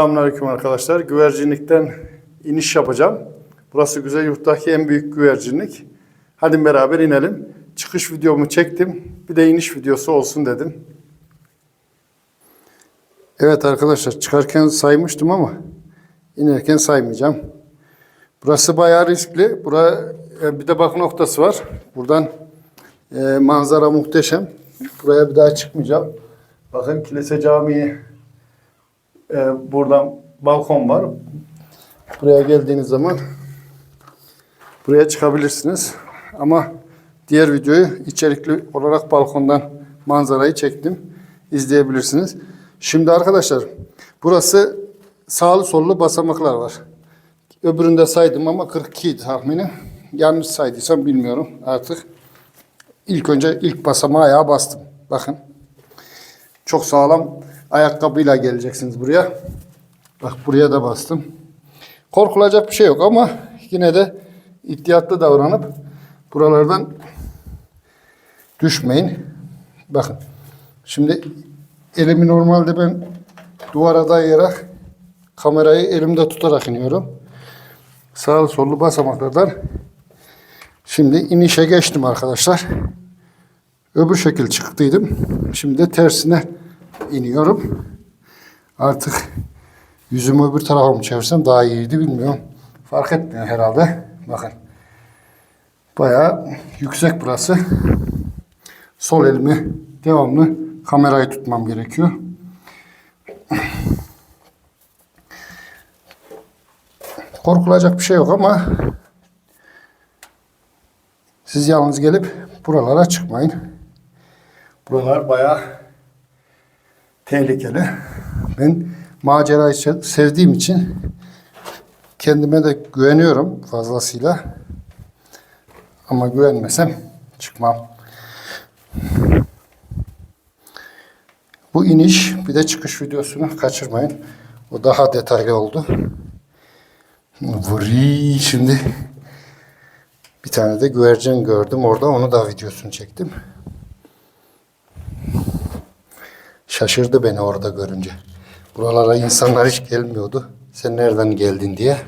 Selamünaleyküm arkadaşlar. Güvercinlikten iniş yapacağım. Burası Güzel Yurt'taki en büyük güvercinlik. Hadi beraber inelim. Çıkış videomu çektim. Bir de iniş videosu olsun dedim. Evet arkadaşlar çıkarken saymıştım ama inerken saymayacağım. Burası bayağı riskli. Bura e, bir de bak noktası var. Buradan e, manzara muhteşem. Buraya bir daha çıkmayacağım. Bakın kilise camii e, buradan balkon var. Buraya geldiğiniz zaman buraya çıkabilirsiniz. Ama diğer videoyu içerikli olarak balkondan manzarayı çektim. İzleyebilirsiniz. Şimdi arkadaşlar burası sağlı sollu basamaklar var. Öbüründe saydım ama 42 idi tahminim. Yanlış saydıysam bilmiyorum artık. İlk önce ilk basamağa ayağa bastım. Bakın. Çok sağlam ayakkabıyla geleceksiniz buraya. Bak buraya da bastım. Korkulacak bir şey yok ama yine de ihtiyatlı davranıp buralardan düşmeyin. Bakın. Şimdi elimi normalde ben duvara dayayarak kamerayı elimde tutarak iniyorum. Sağlı sollu basamaklardan şimdi inişe geçtim arkadaşlar. Öbür şekil çıktıydım. Şimdi tersine iniyorum. Artık yüzümü öbür tarafa mı çevirsem daha iyiydi bilmiyorum. Fark etmiyor herhalde. Bakın. Bayağı yüksek burası. Sol elimi devamlı kamerayı tutmam gerekiyor. Korkulacak bir şey yok ama siz yalnız gelip buralara çıkmayın. Buralar bayağı tehlikeli. Ben macerayı se- sevdiğim için kendime de güveniyorum fazlasıyla. Ama güvenmesem çıkmam. Bu iniş bir de çıkış videosunu kaçırmayın. O daha detaylı oldu. Vuri şimdi bir tane de güvercin gördüm orada onu da videosunu çektim. Şaşırdı beni orada görünce. Buralara insanlar hiç gelmiyordu. Sen nereden geldin diye.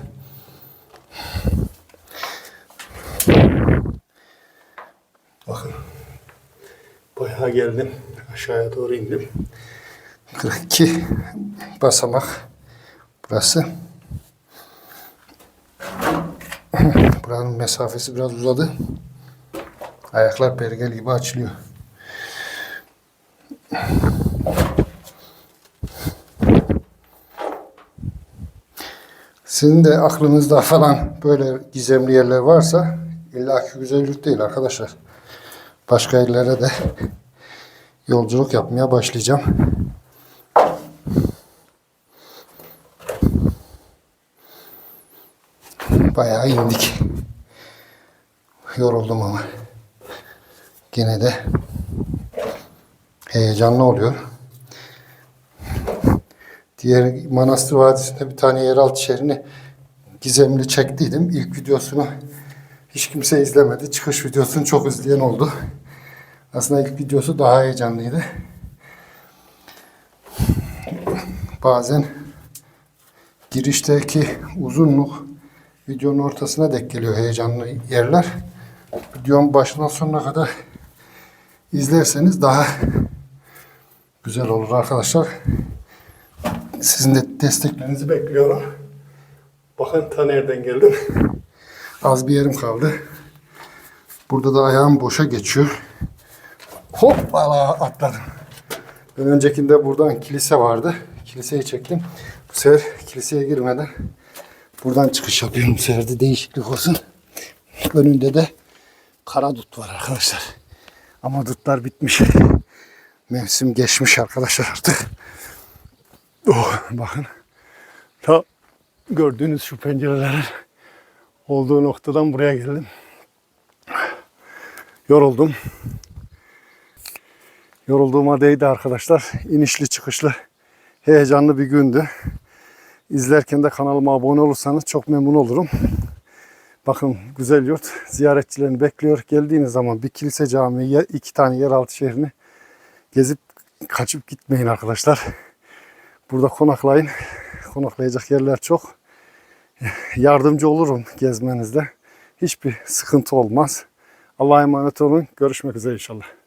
Bakın. Bayağı geldim. Aşağıya doğru indim. 42 basamak burası. Buranın mesafesi biraz uzadı. Ayaklar pergel gibi açılıyor. Sizin de aklınızda falan böyle gizemli yerler varsa illaki güzellik değil arkadaşlar. Başka yerlere de yolculuk yapmaya başlayacağım. Bayağı indik. Yoruldum ama. Gene de heyecanlı oluyor. Diğer Manastır Vadisi'nde bir tane yeraltı şehrini gizemli çektiydim. İlk videosunu hiç kimse izlemedi. Çıkış videosunu çok izleyen oldu. Aslında ilk videosu daha heyecanlıydı. Bazen girişteki uzunluk videonun ortasına denk geliyor heyecanlı yerler. Videonun başından sonuna kadar izlerseniz daha güzel olur arkadaşlar. Sizin de desteklerinizi bekliyorum. Bakın ta nereden geldim. Az bir yerim kaldı. Burada da ayağım boşa geçiyor. Hoppala atladım. Ben öncekinde buradan kilise vardı. Kiliseyi çektim. Bu sefer kiliseye girmeden buradan çıkış yapıyorum. Bu sefer de değişiklik olsun. Önünde de kara dut var arkadaşlar. Ama dutlar bitmiş. Mevsim geçmiş arkadaşlar artık. Oh, bakın. Ta gördüğünüz şu pencerelerin olduğu noktadan buraya geldim. Yoruldum. Yorulduğuma değdi arkadaşlar. İnişli çıkışlı heyecanlı bir gündü. İzlerken de kanalıma abone olursanız çok memnun olurum. Bakın güzel yurt ziyaretçilerini bekliyor. Geldiğiniz zaman bir kilise cami, iki tane yeraltı şehrini gezip kaçıp gitmeyin arkadaşlar. Burada konaklayın. Konaklayacak yerler çok. Yardımcı olurum gezmenizde. Hiçbir sıkıntı olmaz. Allah'a emanet olun. Görüşmek üzere inşallah.